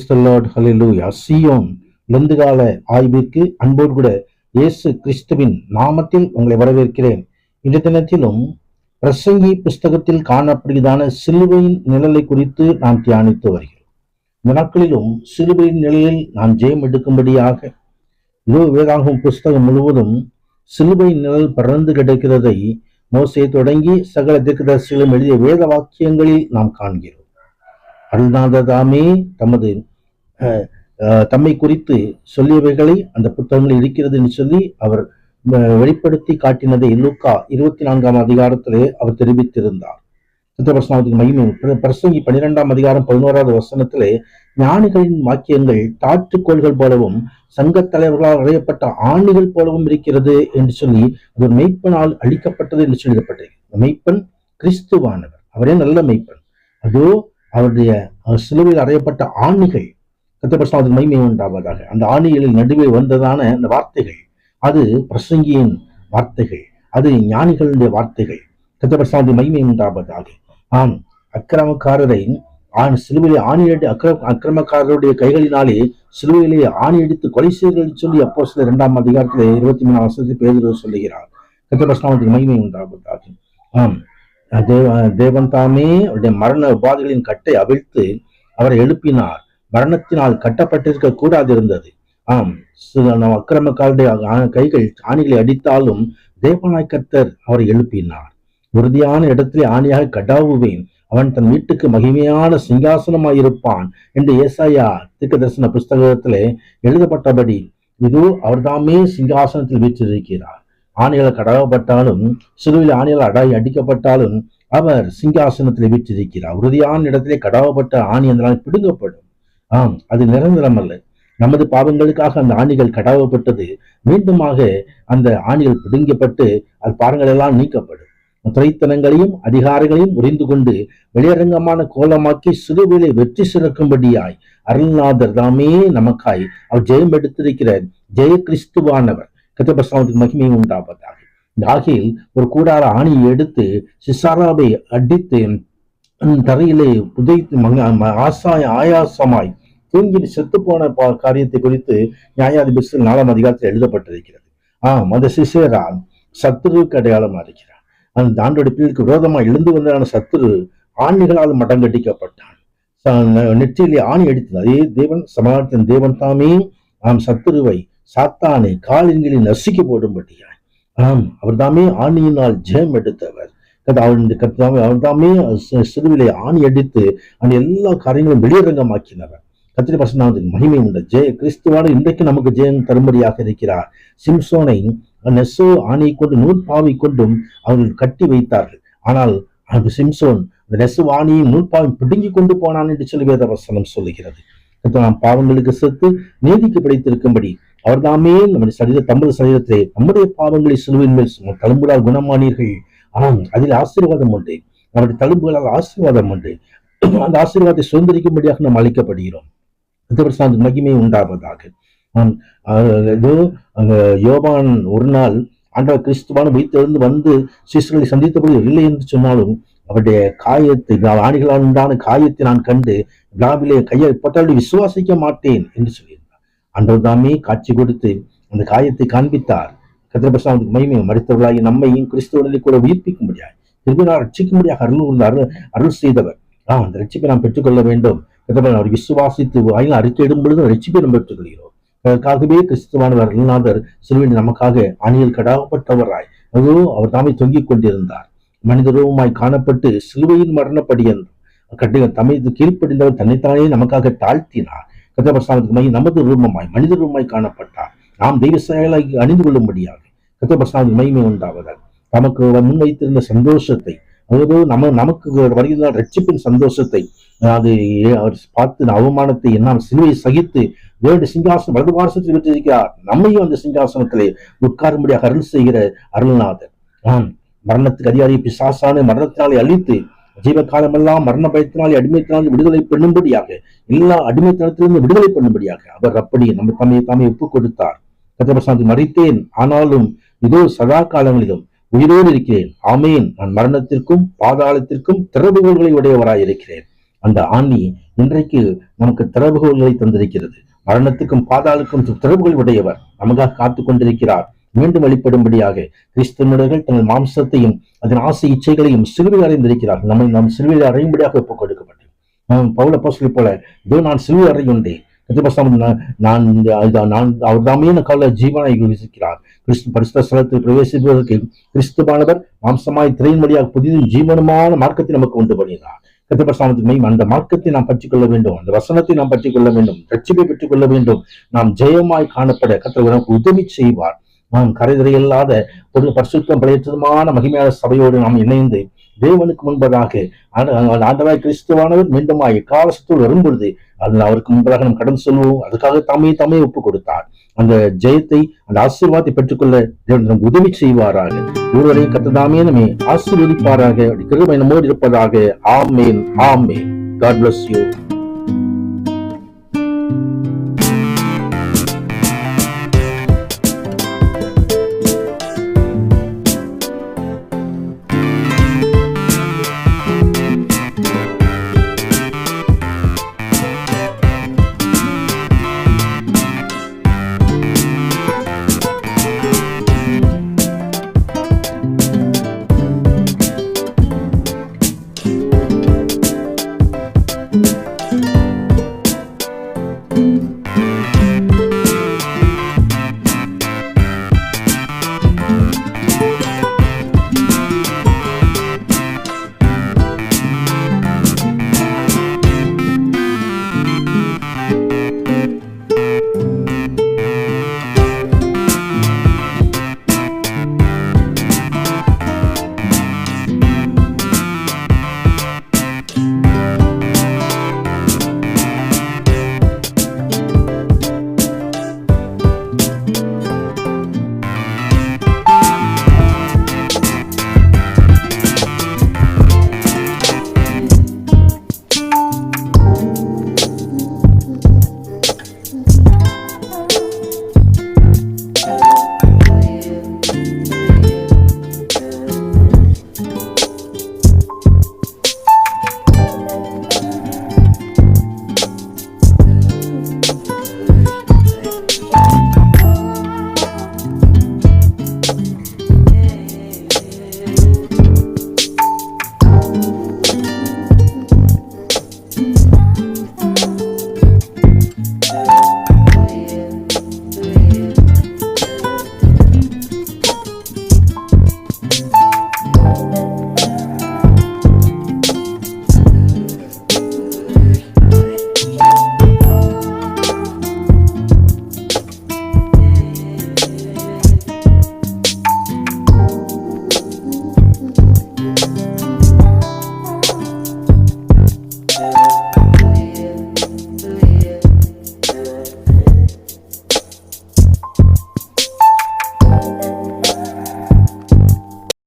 The ஹலிலூயா Zion லெந்துகால ஆய்விற்கு அன்போடு கூட இயேசு கிறிஸ்துவின் நாமத்தில் உங்களை வரவேற்கிறேன். இந்த தினத்திலும் பிரசங்கி புஸ்தகத்தில் காணப்படுகிறதான சிலுவையின் நிழலை குறித்து நாம் தியானித்து வருகிறோம். இந்த நாட்களிலும் சிலுவையின் நிலையில் நாம் ஜெயம் எடுக்கும்படியாக இதோ வேதாகும் புஸ்தகம் முழுவதும் சிலுவையின் நிழல் பறந்து கிடைக்கிறதை மோசையை தொடங்கி சகல திக்கதர்சிகளும் எழுதிய வேத வாக்கியங்களில் நாம் காண்கிறோம். அருள்நாததாமே தமது தம்மை குறித்து சொல்லியவைகளை அந்த புத்தகங்களில் இருக்கிறது என்று சொல்லி அவர் வெளிப்படுத்தி காட்டினதை லூக்கா இருபத்தி நான்காம் அதிகாரத்திலே அவர் தெரிவித்திருந்தார். சித்தபஸ்நாமத்துக்கு மகிமை பிரசங்கி பன்னிரெண்டாம் அதிகாரம் பதினோராவது வசனத்திலே ஞானிகளின் வாக்கியங்கள் தாற்றுக்கோள்கள் போலவும் சங்க தலைவர்களால் அறையப்பட்ட ஆண்டுகள் போலவும் இருக்கிறது என்று சொல்லி அது ஒரு மெய்ப்பனால் அளிக்கப்பட்டது என்று சொல்லப்பட்டது மெய்ப்பன் கிறிஸ்துவானவர். அவரே நல்ல மெய்ப்பன் அதோ அவருடைய சிலுவையில் அறையப்பட்ட ஆணிகள் கத்தபஸ்நாதன் மைமை உண்டாவதாக. அந்த ஆணிகளில் நடுவே வந்ததான அந்த வார்த்தைகள் அது பிரசங்கியின் வார்த்தைகள் அது ஞானிகளுடைய வார்த்தைகள் கத்தபஸ்நாதன் மைமை உண்டாவதாக. ஆம் அக்கிரமக்காரரை ஆண் சிலுவையிலே ஆணியடி அக்கிர அக்கிரமக்காரருடைய கைகளினாலே சிலுவையிலே ஆணி அடித்து கொலை செய்தல் சொல்லி அப்போ சில இரண்டாம் அதிகாரத்தில் இருபத்தி மூணாம் வருஷத்தில் பேதுரு சொல்லுகிறார். கத்தபஸ்நாமத்துக்கு மைமை உண்டாவதாக. ஆம். தேவன் தாமே அவருடைய மரண உபாதைகளின் கட்டை அவிழ்த்து அவரை எழுப்பினார். மரணத்தினால் கட்டப்பட்டிருக்க கூடாதிருந்தது. ஆம் நம் அக்கிரமக்காருடைய கைகள் ஆணிகளை அடித்தாலும் தேவனாய் கர்த்தர் அவரை எழுப்பினார். உறுதியான இடத்திலே ஆணியாக கடாவுவேன். அவன் தன் வீட்டுக்கு மகிமையான சிங்காசனமாயிருப்பான் என்று ஏசாயா தீர்க்கதரிசன புஸ்தகத்திலே எழுதப்பட்டபடி இதோ அவர்தாமே சிங்காசனத்தில் வீற்றிருக்கிறார். ஆணைகள் கடவப்பட்டாலும் சிலுவையில் ஆணைகள் அடாய் அடிக்கப்பட்டாலும் அவர் சிங்காசனத்தில் வீற்றிருக்கிறார். உறுதியான இடத்திலே கடாவப்பட்ட ஆணி அதனால் பிடுங்கப்படும். ஆம் அது நிரந்தரம் அல்ல நமது பாவங்களுக்காக அந்த ஆணிகள் கடாவப்பட்டது மீண்டுமாக அந்த ஆணிகள் பிடுங்கப்பட்டு அது பாடங்கள் எல்லாம் நீக்கப்படும். துறைத்தனங்களையும் அதிகாரங்களையும் புரிந்து கொண்டு வெளியரங்கமான கோலமாக்கி சிறுவிலை வெற்றி சிறக்கும்படியாய் அருள்நாதர் தாமே நமக்காய் அவர் ஜெயம் எடுத்திருக்கிற ஜெய கிறிஸ்துவானவர் கத்தபஸ்தானத்துக்கு மகிமையும் உண்டாவதாக. இந்த ஆகையில் ஒரு கூடார ஆணியை எடுத்து சிசாராவை அடித்து தரையிலே புதைத்து ஆசாய ஆயாசமாய் தூங்கி செத்து போன காரியத்தை குறித்து நியாயாதிபதி நாலாம் அதிகாரத்தில் எழுதப்பட்டிருக்கிறது. ஆம் அந்த சிசேரால் சத்துருவுக்கு அடையாளமா இருக்கிறான் அந்த ஆண்டோட பிள்ளைக்கு விரோதமாக எழுந்து வந்ததான சத்துரு ஆணிகளால் மடங்கடிக்கப்பட்டான். நெற்றியிலே ஆணி அடித்தது. அதே தேவன் சமாளித்தன் தேவன் தாமே. ஆம் சத்துருவை சாத்தானை காலின்களில் நசுக்கி போடும்படியாய் ஆம் அவர்தாமே ஆணியினால் ஜெயம் எடுத்தவர். அவருடைய கத்தாமே அவர்தாமே சி- ஆணி அடித்து அந்த எல்லா காரியங்களும் வெளியரங்கமாக்கினவர். கத்திரி பசனாவதுக்கு மகிமை உண்டு ஜெய கிறிஸ்துவான இன்றைக்கு நமக்கு ஜெயம் தரும்படியாக இருக்கிறார். சிம்சோனை நெசோ ஆணையை கொண்டு நூற்பாவை கொண்டும் அவர்கள் கட்டி வைத்தார்கள். ஆனால் அந்த சிம்சோன் அந்த நெசு ஆணியை நூற்பாவை பிடுங்கி கொண்டு போனான் என்று சொல்லி வேத வசனம் சொல்லுகிறது நாம் பாவங்களுக்கு செத்து நீதிக்கு பிடித்திருக்கும்படி அவர் தாமே நம்முடைய சரீர தமது சரீரத்தை நம்முடைய பாவங்களை சிலுவின் மேல் தழும்புகளால் குணமானீர்கள். ஆம் அதில் ஆசீர்வாதம் உண்டு. நம்முடைய தழும்புகளால் ஆசீர்வாதம் உண்டு. அந்த ஆசீர்வாதத்தை சுதந்திரிக்கும்படியாக நாம் அழைக்கப்படுகிறோம் அந்த மகிமை உண்டாவதாக. ஆம், இதோ அங்க ஒரு நாள் ஆண்டவர் கிறிஸ்துவான வைத்திருந்து வந்து சிசுகளை சந்தித்தபோது இல்லை என்று சொன்னாலும் அவருடைய காயத்தை ஆணிகளால் உண்டான காயத்தை நான் கண்டு விழாவிலே கையை போட்டாலும் விசுவாசிக்க மாட்டேன் என்று சொல்லியிருந்தார். ஆண்டவர் தாமே காட்சி கொடுத்து அந்த காயத்தை காண்பித்தார். கத்திரபிரசாவுக்கு மகிமை மறித்தவர்களாகி நம்மையும் கிறிஸ்துவனை கூட உயிர்ப்பிக்கும்படியாக திரும்பினால் ரட்சிக்கும்படியாக அருள் கூர்ந்து அருள் அருள் செய்தவர். ஆ அந்த ரட்சிப்பை நாம் பெற்றுக்கொள்ள வேண்டும். கத்திரபிரசாத் அவர் விசுவாசித்து வாயில் அறிக்கையிடும் பொழுது ரட்சிப்பை நாம் பெற்றுக்கொள்கிறோம். அதற்காகவே கிறிஸ்துவானவர் அருள்நாதர் சிறுவன் நமக்காக அணியில் கடாப்பட்டவராய் அதோ அவர் தாமே தொங்கிக் கொண்டிருந்தார். மனித ரூபமாய் காணப்பட்டு சிலுவையின் என்று கட்டி தமிழ் கீழ்ப்படிந்தவர் தன்னைத்தானே நமக்காக தாழ்த்தினார். கத்தபசானத்துக்கு மையம் நமது ரூபமாய் மனித ரூபமாய் காணப்பட்டார். நாம் தெய்வ செயலாகி அணிந்து கொள்ளும்படியாக கத்தபசானது மகிமை உண்டாவதால் நமக்கு முன் வைத்திருந்த சந்தோஷத்தை அதாவது நம்ம நமக்கு வருகிற ரட்சிப்பின் சந்தோஷத்தை அது அவர் பார்த்து அவமானத்தை நாம் சிலுவை சகித்து வேறு சிங்காசனம் வலது பாரசத்தில் விட்டிருக்கிறார் நம்மையும் அந்த சிங்காசனத்திலே உட்காரும்படியாக அருள் செய்கிற அருள்நாதர். ஆம் மரணத்துக்கு அதிகாரி பிசாசான மரணத்தினாலே அழித்து ஜீவகாலமெல்லாம் மரண பயத்தினால் அடிமைத்தினால் விடுதலை பண்ணும்படியாக எல்லா அடிமைத்தனத்திலிருந்து விடுதலை பண்ணும்படியாக அவர் அப்படி நம்ம தம்மை தாமே ஒப்புக் கொடுத்தார் கத்தபசாந்தி மறைத்தேன். ஆனாலும் இதோ சதா காலங்களிலும் உயிரோடு இருக்கிறேன். ஆமேன். நான் மரணத்திற்கும் பாதாளத்திற்கும் திறவுகோள்களை உடையவராய் இருக்கிறேன் அந்த ஆணி இன்றைக்கு நமக்கு திறவுகோள்களை தந்திருக்கிறது. மரணத்துக்கும் பாதாளுக்கும் திறவுகள் உடையவர். நமக்காக காத்து கொண்டிருக்கிறார் மீண்டும் வெளிப்படும்படியாக கிறிஸ்தவர்கள் தங்கள் மாம்சத்தையும் அதன் ஆசை இச்சைகளையும் சிலுவையில் அறைந்திருக்கிறார்கள். நம்மை நாம் சிலுவையில் அறையும்படியாக ஒப்புக் கொடுக்கப்பட்டோம் பவுல போஸ்டலை போல இதோ நான் சிலுவை அறையுண்டேன். கத்திரபசாமி நான் நான் இந்த- அவர் தாமே கால ஜீவனாய் விசிக்கிறார் கிறிஸ்து பரிசுத்த ஸ்தலத்தில் பிரவேசிப்பதற்கு கிறிஸ்துவானவர் மாம்சமாய் திரையின் வழியாக புதிய ஜீவனமான மார்க்கத்தை நமக்கு உண்டு பண்ணினார். கத்திரபசாமத்துக்கு மையம் அந்த மார்க்கத்தை நாம் பற்றிக் கொள்ள வேண்டும். அந்த வசனத்தை நாம் பற்றிக் கொள்ள வேண்டும். ரட்சிப்பை பெற்றுக் கொள்ள வேண்டும். நாம் ஜெயமாய் காணப்பட கத்திர உதவி செய்வார். நாம் கரைதறையில்லாத ஒரு பரிசுத்தம் படைத்ததுமான மகிமையான சபையோடு நாம் இணைந்து தேவனுக்கு முன்பதாக ஆண்டவாய் கிறிஸ்துவானவர் மீண்டுமாய் காலசத்தோடு வரும்பொழுது அதில் அவருக்கு முன்பதாக நாம் கடன் சொல்வோம் அதுக்காக தாமே தாமே ஒப்பு கொடுத்தார். அந்த ஜெயத்தை அந்த ஆசீர்வாதத்தை பெற்றுக்கொள்ள தேவன் உதவி செய்வாராக. ஒருவரையும் கத்ததாமே நம்மை ஆசீர்வதிப்பாராக அப்படி கிருபை நம்மோடு இருப்பதாக. ஆமேன் ஆமேன். God bless you